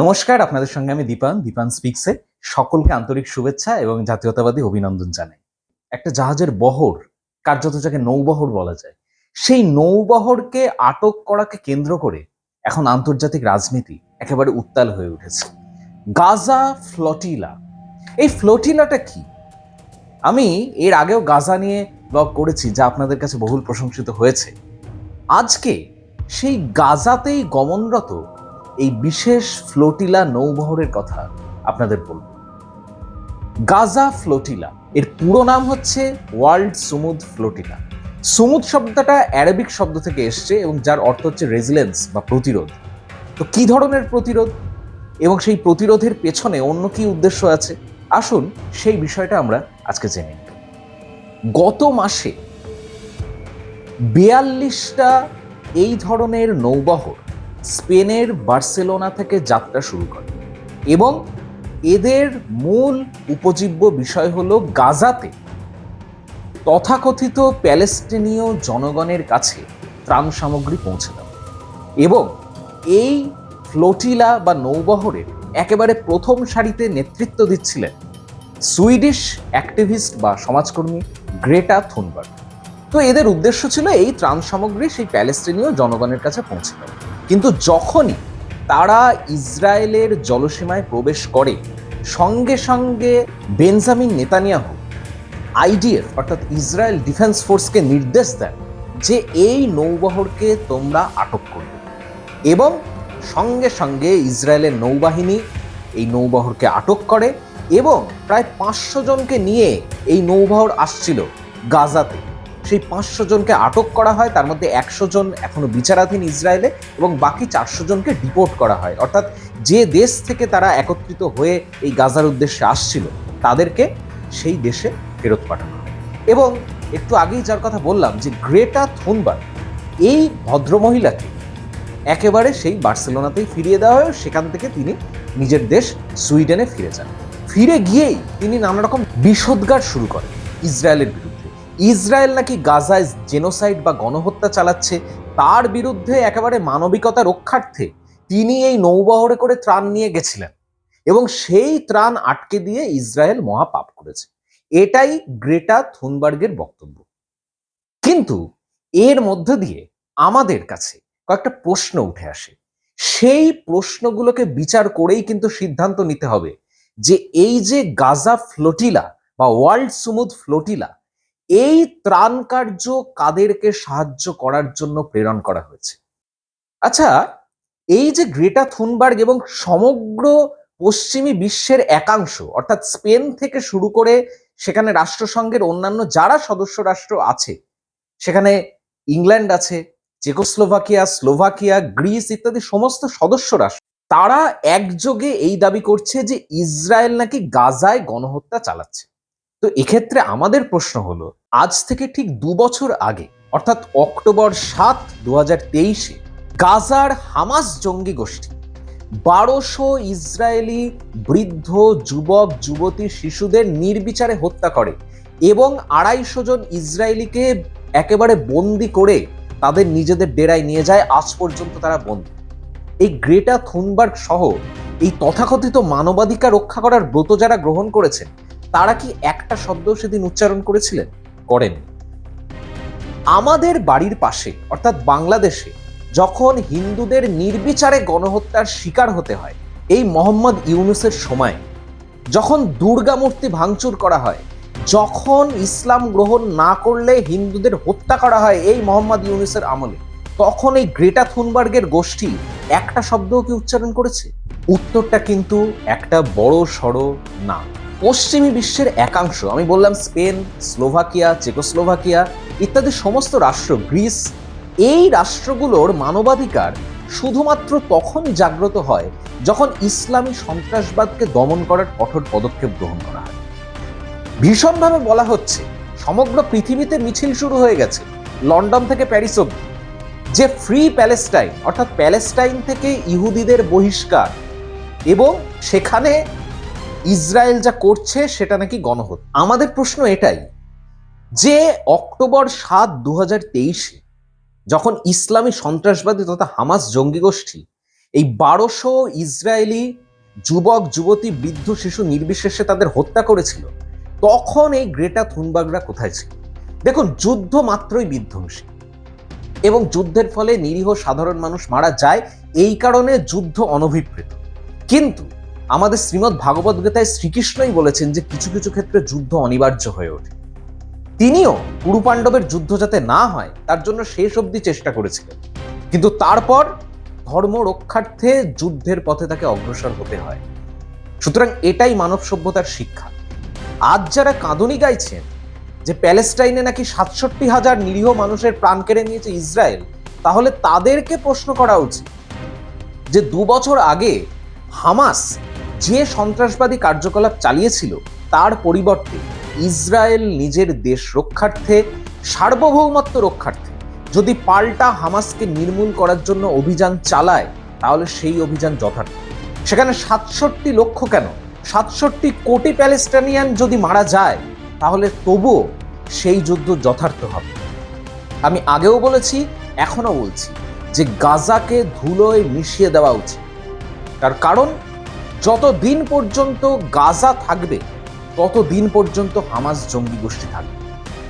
নমস্কার, আপনাদের সঙ্গে আমি দীপান দীপান স্পিক্সে সকলকে আন্তরিক শুভেচ্ছা এবং জাতীয়তাবাদী অভিনন্দন জানাই। একটা জাহাজের বহর, কার্যত যাকে নৌবহর বলা যায়, সেই নৌবহরকে আটক করাকে কেন্দ্র করে এখন আন্তর্জাতিক রাজনীতি একেবারে উত্তাল হয়ে উঠেছে। গাজা ফ্লটিলা। এই ফ্লটিলাটা কি? আমি এর আগেও গাজা নিয়ে ব্লগ করেছি, যা আপনাদের কাছে বহুল প্রশংসিত হয়েছে। আজকে সেই গাজাতেই গমনরত এই বিশেষ ফ্লোটিলা নৌবহরের কথা আপনাদের বলব। গাজা ফ্লোটিলা, এর পুরো নাম হচ্ছে ওয়ার্ল্ড সুমুদ ফ্লোটিলা। সুমুদ শব্দটা অ্যারাবিক শব্দ থেকে এসছে এবং যার অর্থ হচ্ছে রেজিলেন্স বা প্রতিরোধ। তো কি ধরনের প্রতিরোধ? এবং সেই প্রতিরোধের পেছনে অন্য কি উদ্দেশ্য আছে? আসুন সেই বিষয়টা আমরা আজকে জেনে গত মাসে বিয়াল্লিশটা এই ধরনের নৌবহর স্পেনের বার্সেলোনা থেকে যাত্রা শুরু করে। এবং এদের মূল উপজীব্য বিষয় হল গাজাতে তথাকথিত প্যালেস্টিনীয় জনগণের কাছে ত্রাণ সামগ্রী পৌঁছে দেওয়া। এবং এই ফ্লোটিলা বা নৌবহরের একেবারে প্রথম সারিতে নেতৃত্ব দিচ্ছিলেন সুইডিশ অ্যাক্টিভিস্ট বা সমাজকর্মী গ্রেটা থুনবার্গ। তো এদের উদ্দেশ্য ছিল এই ত্রাণ সামগ্রী সেই প্যালেস্টিনীয় জনগণের কাছে পৌঁছে দেওয়া। কিন্তু যখনই তারা ইসরায়েলের জলসীমায় প্রবেশ করে, সঙ্গে সঙ্গে বেঞ্জামিন নেতানিয়াহু, আইডিএফ, অর্থাৎ ইসরায়েল ডিফেন্স ফোর্সকে নির্দেশ দেন যে এই নৌবহরকে তোমরা আটক করবে। এবং সঙ্গে সঙ্গে ইসরায়েলের নৌবাহিনী এই নৌবহরকে আটক করে এবং প্রায় পাঁচশো জনকে নিয়ে এই নৌবহর আসছিল গাজাতে। সেই পাঁচশো জনকে আটক করা হয়, তার মধ্যে একশো জন এখনও বিচারাধীন ইসরায়েলে এবং বাকি চারশো জনকে ডিপোর্ট করা হয়। অর্থাৎ যে দেশ থেকে তারা একত্রিত হয়ে এই গাজার উদ্দেশ্যে আসছিল, তাদেরকে সেই দেশে ফেরত পাঠানো হয়। এবং একটু আগেই যার কথা বললাম যে গ্রেটা থুনবার এই ভদ্রমহিলাকে একেবারে সেই বার্সেলোনাতেই ফিরিয়ে দেওয়া হয়, সেখান থেকে তিনি নিজের দেশ সুইডেনে ফিরে যান। ফিরে গিয়েই তিনি নানা রকম বিষোদ্গার শুরু করেন ইসরায়েলের বিরুদ্ধে। ইসরায়েল নাকি গাজায় জেনোসাইড বা গণহত্যা চালাচ্ছে, তার বিরুদ্ধে একেবারে মানবিকতা রক্ষার্থে তিনি এই নৌবহরে করে ত্রাণ নিয়ে গেছিলেন এবং সেই ত্রাণ আটকে দিয়ে ইসরায়েল মহাপাপ করেছে। এটাই গ্রেটা থুনবার্গের বক্তব্য। কিন্তু এর মধ্য দিয়ে আমাদের কাছে কয়েকটা প্রশ্ন উঠে আসে। সেই প্রশ্নগুলোকে বিচার করেই কিন্তু সিদ্ধান্ত নিতে হবে যে এই যে গাজা ফ্লোটিলা বা ওয়ার্ল্ড সুমুদ ফ্লোটিলা এই ত্রাণ কার্য কাদেরকে সাহায্য করার জন্য প্রেরণ করা হয়েছে। আচ্ছা এই যে গ্রেটা থুনবার্গ এবং সমগ্র পশ্চিমী বিশ্বের একাংশ, অর্থাৎ স্পেন থেকে শুরু করে সেখানে রাষ্ট্রসংঘের অন্যান্য যারা সদস্য রাষ্ট্র আছে, সেখানে ইংল্যান্ড আছে, চেকোস্লোভাকিয়া, স্লোভাকিয়া, গ্রিস ইত্যাদি সমস্ত সদস্য রাষ্ট্র, তারা একযোগে এই দাবি করছে যে ইসরায়েল নাকি গাজায় গণহত্যা চালাচ্ছে। তো এক্ষেত্রে আমাদের প্রশ্ন হলো, আজ থেকে ঠিক দু বছর আগে, অর্থাৎ অক্টোবর সাত দু হাজার তেইশে, গাজার হামাস জঙ্গি গোষ্ঠী, বারোশো ইসরায়েলি বৃদ্ধ যুবক, যুবতী শিশুদের নির্বিচারে হত্যা করে এবং আড়াইশো জন ইসরায়েলিকে একেবারে বন্দি করে তাদের নিজেদের ডেরায় নিয়ে যায়, আজ পর্যন্ত তারা বন্দি। এই গ্রেটা থুনবার্গ সহ এই তথাকথিত মানবাধিকার রক্ষা করার ব্রত যারা গ্রহণ করেছেন তারা কি একটা শব্দ সেদিন উচ্চারণ করেছিলেন? করেন আমাদের বাড়ির পাশে, অর্থাৎ বাংলাদেশে, যখন হিন্দুদের নির্বিচারে গণহত্যার শিকার হতে হয়, এই মোহাম্মদ ইউনুসের সময়, যখন দুর্গা মূর্তি ভাঙচুর করা হয়, যখন ইসলাম গ্রহণ না করলে হিন্দুদের হত্যা করা হয় এই মোহাম্মদ ইউনুসের আমলে, তখন এই গ্রেটা থুনবার্গের গোষ্ঠী একটা শব্দও কি উচ্চারণ করেছে? উত্তরটা কিন্তু একটা বড় সড়ো না। পশ্চিমী বিশ্বের একাংশ, আমি বললাম স্পেন, স্লোভাকিয়া, চেকোস্লোভাকিয়া ইত্যাদি সমস্ত রাষ্ট্র, গ্রিস, এই রাষ্ট্রগুলোর মানবাধিকার শুধুমাত্র তখনই জাগ্রত হয় যখন ইসলামী সন্ত্রাসবাদকে দমন করার কঠোর পদক্ষেপ গ্রহণ করা হয়। ভীষণভাবে বলা হচ্ছে, সমগ্র পৃথিবীতে মিছিল শুরু হয়ে গেছে, লন্ডন থেকে প্যারিস অব্দি যে ফ্রি প্যালেস্টাইন, অর্থাৎ প্যালেস্টাইন থেকে ইহুদিদের বহিষ্কার এবং সেখানে ইসরায়েল যা করছে সেটা নাকি গণহত্যা? আমাদের প্রশ্ন এটাই, যে অক্টোবর সাত দু তেইশে যখন ইসলামী সন্ত্রাসবাদী তথা হামাস জঙ্গি গোষ্ঠী, এই বারোশো ইসরায়েলি যুবক, যুবতী, বৃদ্ধ, শিশু নির্বিশেষে তাদের হত্যা করেছিল, তখন এই গ্রেটা থুনবাগরা কোথায় ছিল? দেখুন, যুদ্ধ মাত্রই বিধ্বংসী। এবং যুদ্ধের ফলে নিরীহ সাধারণ মানুষ মারা যায়, এই কারণে যুদ্ধ অনভিপ্রেত। কিন্তু আমাদের শ্রীমৎ ভাগবত গীতায় শ্রীকৃষ্ণই বলেছেন যে কিছু কিছু ক্ষেত্রে যুদ্ধ অনিবার্য হয়ে ওঠে। তিনিও কুরু পাণ্ডবের যুদ্ধ যাতে না হয়, তার জন্য শেষ অবধি চেষ্টা করেছিলেন। কিন্তু তারপর ধর্ম রক্ষার্থে যুদ্ধের পথে তাকে অগ্রসর হতে হয়। সুতরাং এটাই মানব সভ্যতার শিক্ষা। আজ যারা কাঁদনি গাইছেন যে প্যালেস্টাইনে নাকি সাতষট্টি হাজার নিরীহ মানুষের প্রাণ কেড়ে নিয়েছে ইসরায়েল, তাহলে তাদেরকে প্রশ্ন করা উচিত যে দু বছর আগে হামাস যে সন্ত্রাসবাদী কার্যকলাপ চালিয়েছিল, তার পরিবর্তে ইসরায়েল নিজের দেশ রক্ষার্থে, সার্বভৌমত্ব রক্ষার্থে, যদি পাল্টা হামাসকে নির্মূল করার জন্য অভিযান চালায়, তাহলে সেই অভিযান যথার্থ। সেখানে সাতষট্টি লক্ষ কেন? সাতষট্টি কোটি প্যালেস্টানিয়ান যদি মারা যায়, তাহলে তবুও সেই যুদ্ধ যথার্থ হবে। আমি আগেও বলেছি এখনও বলছি যে গাজাকে ধুলোয় মিশিয়ে দেওয়া উচিত। তার কারণ যত দিন পর্যন্ত গাজা থাকবে তত দিন পর্যন্ত হামাস জঙ্গি গোষ্ঠী থাকবে।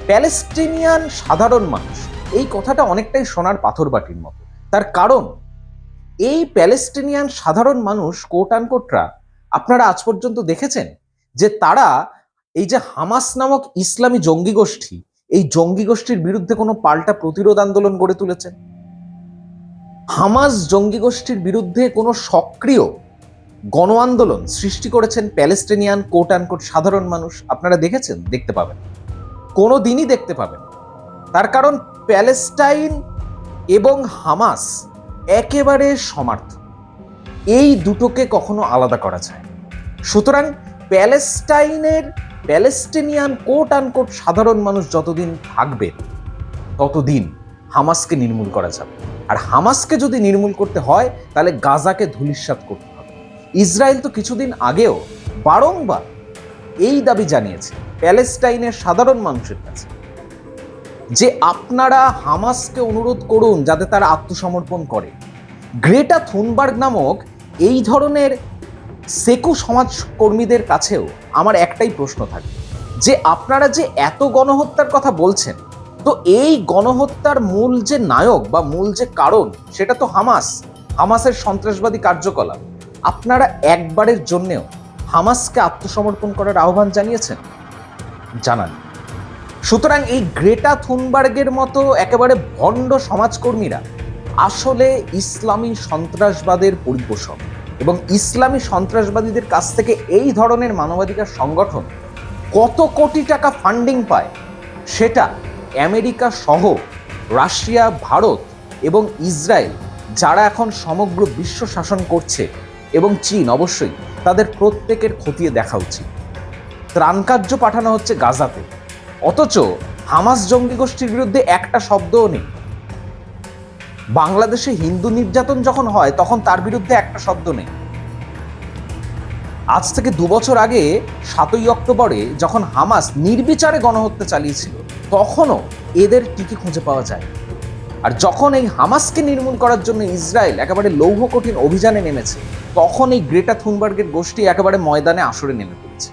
প্যালেস্টিনিয়ান সাধারণ মানুষ, এই কথাটা অনেকটাই সোনার পাথর বাটির মতো। তার কারণ, এই প্যালেস্টিনিয়ান সাধারণ মানুষ কোট আনকোটরা আপনারা আজ পর্যন্ত দেখেছেন যে তারা এই যে হামাস নামক ইসলামী জঙ্গি গোষ্ঠী, এই জঙ্গি গোষ্ঠীর বিরুদ্ধে কোনো পাল্টা প্রতিরোধ আন্দোলন গড়ে তুলেছেন হামাস জঙ্গি গোষ্ঠীর বিরুদ্ধে কোনো সক্রিয় গণ আন্দোলন সৃষ্টি করেছেন প্যালেস্টিনিয়ান কোট আনকোট সাধারণ মানুষ। আপনারা দেখেছেন? দেখতে পাবেন। কোনো দিনই দেখতে পাবেন তার কারণ প্যালেস্টাইন এবং হামাস একেবারে সমার্থ। এই দুটোকে কখনো আলাদা করা যায়। সুতরাং প্যালেস্টাইনের, প্যালেস্টিনিয়ান কোট আনকোট সাধারণ মানুষ যতদিন থাকবে, ততদিন হামাসকে নির্মূল করা যাবে। আর হামাসকে যদি নির্মূল করতে হয়, তাহলে গাজাকে ধূলিসাৎ করতে ইসরায়েল তো কিছুদিন আগেও বারংবার এই দাবি জানিয়েছে, প্যালেস্টাইনের সাধারণ মানুষের কাছে, যে আপনারা হামাসকে অনুরোধ করুন যাতে তারা আত্মসমর্পণ করে। গ্রেটা থুনবার্গ নামক এই ধরনের সেকু সমাজকর্মীদের কাছেও আমার একটাই প্রশ্ন থাকে, যে আপনারা যে এত গণহত্যার কথা বলছেন, তো এই গণহত্যার মূল যে নায়ক বা মূল যে কারণ, সেটা তো হামাস, হামাসের সন্ত্রাসবাদী কার্যকলাপ। আপনারা একবারের জন্যেও হামাসকে আত্মসমর্পণ করার আহ্বান জানিয়েছেন? জানান। সুতরাং এই গ্রেটা থুনবার্গের মতো একেবারে ভণ্ড সমাজকর্মীরা আসলে ইসলামী সন্ত্রাসবাদের পরিপোষক এবং ইসলামী সন্ত্রাসবাদীদের কাছ থেকে এই ধরনের মানবাধিকার সংগঠন কত কোটি টাকা ফান্ডিং পায় সেটা আমেরিকা সহ রাশিয়া, ভারত এবং ইসরায়েল, যারা এখন সমগ্র বিশ্ব শাসন করছে এবং চীন অবশ্যই তাদের প্রত্যেকের খতিয়ে দেখা উচিত। ত্রাণকার্য পাঠানো হচ্ছে গাজাতে। অথচ হামাস জঙ্গি গোষ্ঠীর বিরুদ্ধে একটা শব্দও নেই। বাংলাদেশে হিন্দু নির্যাতন যখন হয়, তখন তার বিরুদ্ধে একটা শব্দ নেই। আজ থেকে দু বছর আগে, সাতই অক্টোবরে যখন হামাস নির্বিচারে গণহত্যা চালিয়েছিল, তখনও এদের টিকে খুঁজে পাওয়া যায়? আর যখন এই হামাসকে নির্মূল করার জন্য ইসরায়েল একেবারে লৌহ কঠিন অভিযানে নেমেছে, তখন এই গ্রেটা থুনবার্গের গোষ্ঠী একেবারে ময়দানে আসরে নেমে পড়েছে।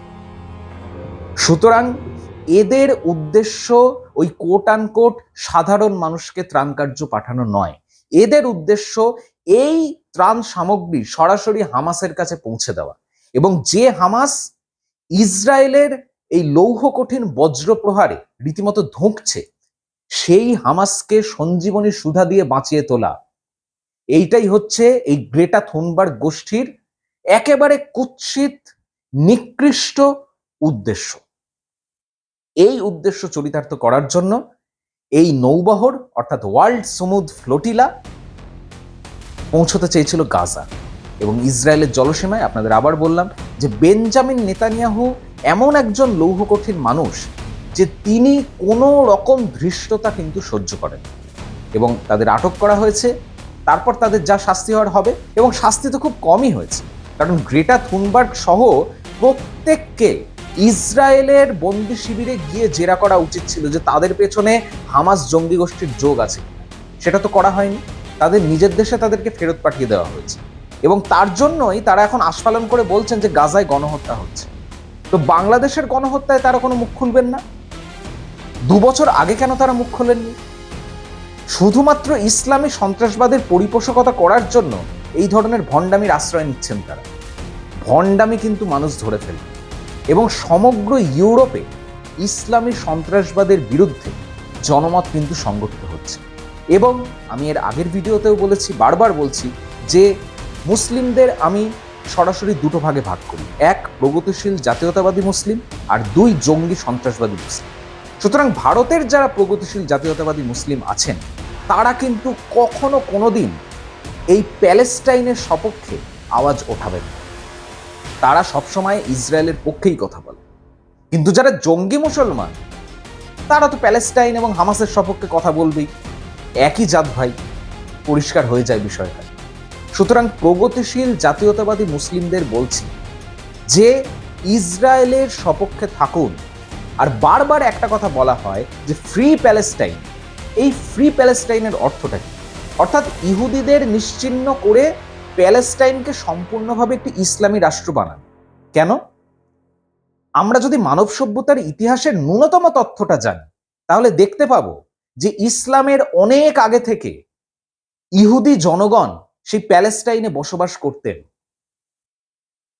সুতরাং এদের উদ্দেশ্য ওই কোট আনকোট সাধারণ মানুষকে ত্রাণ কার্য পাঠানো নয়। এদের উদ্দেশ্য এই ত্রাণ সামগ্রী সরাসরি হামাসের কাছে পৌঁছে দেওয়া এবং যে হামাস ইসরায়েলের এই লৌহ কঠিন বজ্র প্রহারে রীতিমতো ধুঁকছে সেই হামাসকে সঞ্জীবনী সুধা দিয়ে বাঁচিয়ে তোলা। এইটাই হচ্ছে এই গ্রেটা থুনবার্গ গোষ্ঠীর একেবারে কুৎসিত, নিকৃষ্ট উদ্দেশ্য। এই উদ্দেশ্য চরিতার্থ করার জন্য এই নৌবহর, অর্থাৎ ওয়ার্ল্ড সমুদ ফ্লোটিলা, পৌঁছতে চেয়েছিল গাজা এবং ইসরায়েলের জলসীমায়। আপনাদের আবার বললাম যে বেঞ্জামিন নেতানিয়াহু এমন একজন লৌহ কঠিন মানুষ যে তিনি কোনো রকম ধৃষ্টতা কিন্তু সহ্য করেন। এবং তাদের আটক করা হয়েছে, তারপর তাদের যা শাস্তি হওয়ার হবে, এবং শাস্তি তো খুব কমই হয়েছে। কারণ গ্রেটা থুনবার্গ সহ প্রত্যেককে ইসরায়েলের বন্দি শিবিরে গিয়ে জেরা করা উচিত ছিল যে তাদের পেছনে হামাস জঙ্গি গোষ্ঠীর যোগ আছে সেটা তো করা হয়নি। তাদের নিজের দেশে তাদেরকে ফেরত পাঠিয়ে দেওয়া হয়েছে। এবং তার জন্যই তারা এখন আস্ফালন করে বলছেন যে গাজায় গণহত্যা হচ্ছে। তো বাংলাদেশের গণহত্যায় তারা কোনো মুখ খুলবেন না। দু বছর আগে কেন তারা মুখ খোলেননি? শুধুমাত্র ইসলামী সন্ত্রাসবাদের পরিপোষকতা করার জন্য এই ধরনের ভণ্ডামির আশ্রয় নিচ্ছেন তারা। ভণ্ডামি কিন্তু মানুষ ধরে ফেলবে এবং সমগ্র ইউরোপে ইসলামী সন্ত্রাসবাদের বিরুদ্ধে জনমত কিন্তু সংগঠিত হচ্ছে। এবং আমি এর আগের ভিডিওতেও বলেছি, বারবার বলছি যে মুসলিমদের আমি সরাসরি দুটো ভাগে ভাগ করি। এক প্রগতিশীল জাতীয়তাবাদী মুসলিম আর দুই জঙ্গি সন্ত্রাসবাদী মুসলিম। সুতরাং ভারতের যারা প্রগতিশীল জাতীয়তাবাদী মুসলিম আছেন, তারা কিন্তু কখনো কোনোদিন এই প্যালেস্টাইনের সপক্ষে আওয়াজ ওঠাবেন তারা সবসময় ইসরায়েলের পক্ষেই কথা বলে। কিন্তু যারা জঙ্গি মুসলমান, তারা তো প্যালেস্টাইন এবং হামাসের সপক্ষে কথা বলবেই। একই জাত ভাই, পরিষ্কার হয়ে যায় বিষয়টা। সুতরাং প্রগতিশীল জাতীয়তাবাদী মুসলিমদের বলছি যে, ইসরায়েলের সপক্ষে থাকুন আর বারবার একটা কথা বলা হয় যে ফ্রি প্যালেস্টাইন এই ফ্রি প্যালেস্টাইনের অর্থটা কি? অর্থাৎ ইহুদিদের নিশ্চিহ্ন করে প্যালেস্টাইনকে সম্পূর্ণভাবে একটি ইসলামী রাষ্ট্র বানান। কেন? আমরা যদি মানব সভ্যতার ইতিহাসের ন্যূনতম তথ্যটা জানি, তাহলে দেখতে পাবো যে ইসলামের অনেক আগে থেকে ইহুদি জনগণ সেই প্যালেস্টাইনে বসবাস করতেন।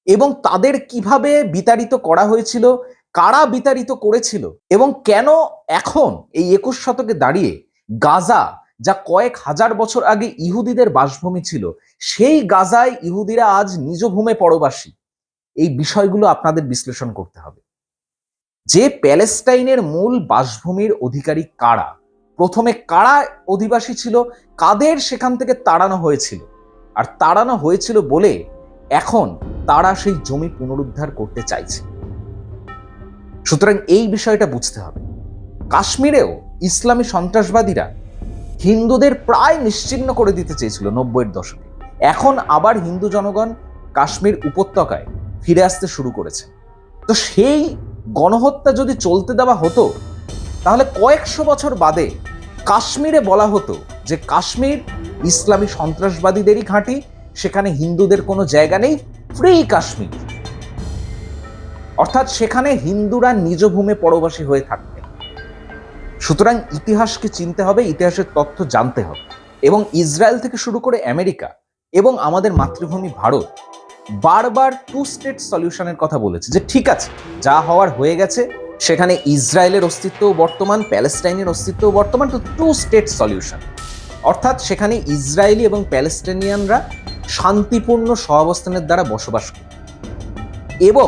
এবং তাদের কীভাবে বিতাড়িত করা হয়েছিল কারা বিতাড়িত করেছিল এবং কেন এখন এই একুশ শতকে দাঁড়িয়ে গাজা, যা কয়েক হাজার বছর আগে ইহুদিদের বাসভূমি ছিল, সেই গাজায় ইহুদিরা আজ নিজ ভূমে পরবাসী। এই বিষয়গুলো আপনাদের বিশ্লেষণ করতে হবে। যে প্যালেস্টাইনের মূল বাসভূমির অধিকারী কারা? প্রথমে কারা অধিবাসী ছিল? কাদের সেখান থেকে তাড়ানো হয়েছিল? আর তাড়ানো হয়েছিল বলে এখন তারা সেই জমি পুনরুদ্ধার করতে চাইছে। সুতরাং এই বিষয়টা বুঝতে হবে। কাশ্মীরেও ইসলামী সন্ত্রাসবাদীরা হিন্দুদের প্রায় নিশ্চিহ্ন করে দিতে চেয়েছিল নব্বইয়ের দশকে। এখন আবার হিন্দু জনগণ কাশ্মীর উপত্যকায় ফিরে আসতে শুরু করেছে। তো সেই গণহত্যা যদি চলতে দেওয়া হতো, তাহলে কয়েকশো বছর বাদে কাশ্মীরে বলা হতো যে কাশ্মীর ইসলামী সন্ত্রাসবাদীদেরই ঘাঁটি, সেখানে হিন্দুদের কোনো জায়গা নেই, ফ্রি কাশ্মীর। অর্থাৎ সেখানে হিন্দুরা নিজ ভূমে পরবাসী হয়ে থাকতেন সুতরাং ইতিহাসকে চিনতে হবে, ইতিহাসের তথ্য জানতে হবে। এবং ইসরায়েল থেকে শুরু করে আমেরিকা এবং আমাদের মাতৃভূমি ভারত বারবার টু স্টেট সলিউশনের কথা বলেছে যে ঠিক আছে, যা হওয়ার হয়ে গেছে, সেখানে ইসরায়েলের অস্তিত্বও বর্তমান, প্যালেস্টাইনের অস্তিত্বও বর্তমান, তো টু স্টেট সলিউশন অর্থাৎ সেখানে ইসরায়েলি এবং প্যালেস্টাইনিয়ানরা শান্তিপূর্ণ সহাবস্থানের দ্বারা বসবাস করে। এবং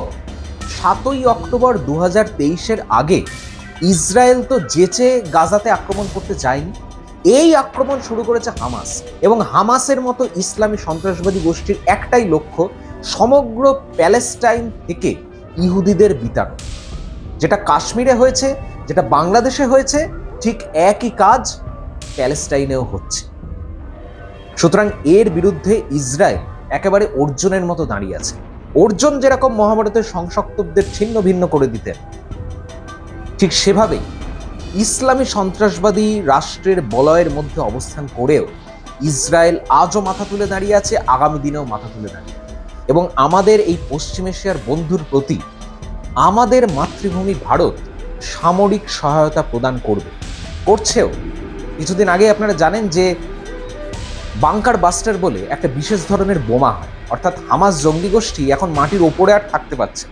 সাতই অক্টোবর দু হাজার তেইশের আগে ইসরায়েল তো যেচে গাজাতে আক্রমণ করতে যায়নি। এই আক্রমণ শুরু করেছে হামাস এবং হামাসের মতো ইসলামী সন্ত্রাসবাদী গোষ্ঠীর একটাই লক্ষ্য সমগ্র প্যালেস্টাইন থেকে ইহুদিদের বিতাড়ন যেটা কাশ্মীরে হয়েছে, যেটা বাংলাদেশে হয়েছে, ঠিক একই কাজ প্যালেস্টাইনেও হচ্ছে। সুতরাং এর বিরুদ্ধে ইসরায়েল একেবারে অর্জুনের মতো দাঁড়িয়ে আছে। অর্জুন যেরকম মহাভারতের সংসক্তবদের ছিন্ন ভিন্ন করে দিতেন ঠিক সেভাবেই ইসলামী সন্ত্রাসবাদী রাষ্ট্রের বলয়ের মধ্যে অবস্থান করেও ইসরায়েল আজও মাথা তুলে দাঁড়িয়ে আছে, আগামী দিনেও মাথা তুলে দাঁড়িয়ে এবং আমাদের এই পশ্চিম এশিয়ার বন্ধুর প্রতি আমাদের মাতৃভূমি ভারত সামরিক সহায়তা প্রদান করবে। করছেও। কিছুদিন আগে আপনারা জানেন যে বাংকার বাস্টার বলে একটা বিশেষ ধরনের বোমা হয়। অর্থাৎ হামাস জঙ্গি গোষ্ঠী এখন মাটির ওপরে আর থাকতে পারছে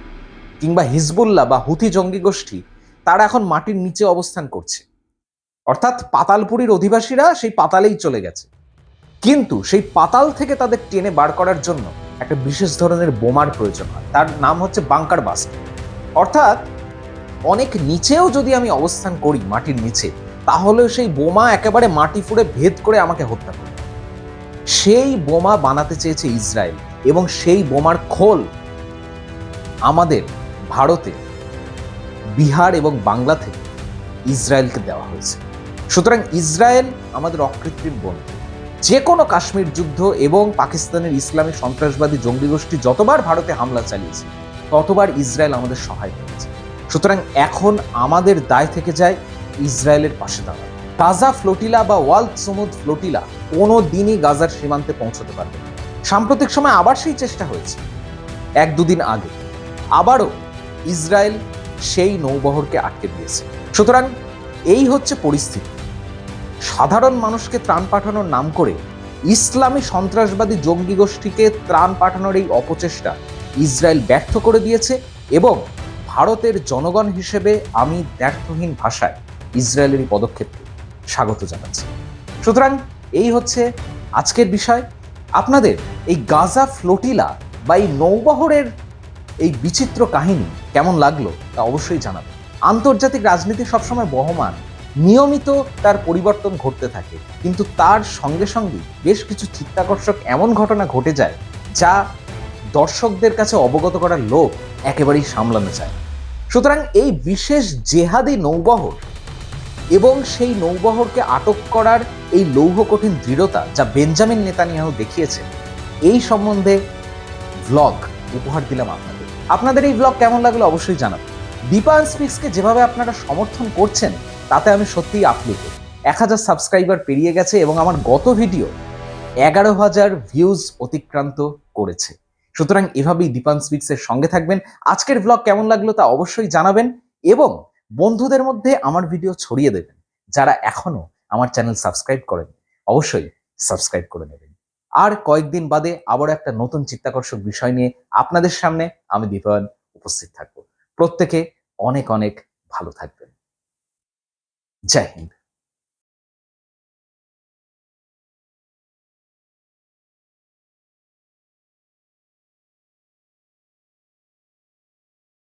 কিংবা হিজবুল্লাহ বা হুথি জঙ্গি গোষ্ঠী, তারা এখন মাটির নিচে অবস্থান করছে। অর্থাৎ পাতালপুরীর অধিবাসীরা সেই পাতালেই চলে গেছে। কিন্তু সেই পাতাল থেকে তাদের টেনে বার করার জন্য একটা বিশেষ ধরনের বোমার প্রয়োজন হয়। তার নাম হচ্ছে বাংকার বাস্টার অর্থাৎ অনেক নিচেও যদি আমি অবস্থান করি মাটির নিচে, তাহলেও সেই বোমা একেবারে মাটি ফুড়ে ভেদ করে আমাকে হত্যা করবে। সেই বোমা বানাতে চেয়েছে ইসরায়েল। এবং সেই বোমার খোল আমাদের ভারতে, বিহার এবং বাংলা থেকে ইসরায়েলকে দেওয়া হয়েছে। সুতরাং ইসরায়েল আমাদের অকৃত্রিম বন্ধু। যে কোনো কাশ্মীর যুদ্ধ এবং পাকিস্তানের ইসলামী সন্ত্রাসবাদী জঙ্গি গোষ্ঠী যতবার ভারতে হামলা চালিয়েছে, ততবার ইসরায়েল আমাদের সহায় করেছে। সুতরাং এখন আমাদের দায় থেকে যায় ইসরায়েলের পাশে দাঁড়ানো। গাজা ফ্লোটিলা বা ওয়ার্ল্ড সমুদ ফ্লোটিলা কোনো দিনই গাজার সীমান্তে পৌঁছতে পারবে না। সাম্প্রতিক সময় আবার সেই চেষ্টা হয়েছে। এক দুদিন আগে আবারও ইসরায়েল সেই নৌবহরকে আটকে দিয়েছে। সুতরাং এই হচ্ছে পরিস্থিতি। সাধারণ মানুষকে ত্রাণ পাঠানোর নাম করে ইসলামী সন্ত্রাসবাদী জঙ্গি গোষ্ঠীকে ত্রাণ পাঠানোর এই অপচেষ্টা ইসরায়েল ব্যর্থ করে দিয়েছে এবং ভারতের জনগণ হিসেবে আমি ব্যর্থহীন ভাষায় ইসরায়েলের এই পদক্ষেপকে স্বাগত জানাচ্ছি। সুতরাং এই হচ্ছে আজকের বিষয়। আপনাদের এই গাজা ফ্লোটিলা বা এই নৌবহরের এই বিচিত্র কাহিনী কেমন লাগল তা অবশ্যই জানাবেন। আন্তর্জাতিক রাজনীতি সবসময় বহমান, নিয়মিত তার পরিবর্তন ঘটতে থাকে, কিন্তু তার সঙ্গে সঙ্গে বেশ কিছু চিত্তাকর্ষক এমন ঘটনা ঘটে যায় যা দর্শকদের কাছে অবগত করার লোক একেবারেই সামলানো যায়। সুতরাং এই বিশেষ জেহাদি নৌবহর এবং সেই নৌবহরকে আটক করার এই লৌহ কঠিন দৃঢ়তা যা বেঞ্জামিন নেতানিয়াহু দেখিয়েছে এই সম্বন্ধে ভ্লগ উপহার দিলাম আপনাদের। আপনাদের এই ভ্লগ কেমন লাগল অবশ্যই জানাবেন। দীপায়ন স্পিক্সকে যেভাবে আপনারা সমর্থন করছেন, তাতে আমি সত্যিই আপ্লুত। এক হাজার সাবস্ক্রাইবার পেরিয়ে গেছে এবং আমার গত ভিডিও এগারো হাজার ভিউজ অতিক্রান্ত করেছে। সুতরাং এভাবেই দীপান স্পিক্সের সঙ্গে থাকবেন। আজকের ব্লগ কেমন লাগল তা অবশ্যই জানাবেন এবং বন্ধুদের মধ্যে আমার ভিডিও ছড়িয়ে দেবেন। যারা এখনও আমার চ্যানেল সাবস্ক্রাইব করেন অবশ্যই সাবস্ক্রাইব করে নেবেন। আর কয়েকদিন বাদে আবার একটা নতুন চিত্তাকর্ষক বিষয় নিয়ে আপনাদের সামনে আমি দীপায়ন উপস্থিত থাকব। প্রত্যেকে অনেক অনেক ভালো থাকবেন। জয় হিন্দ।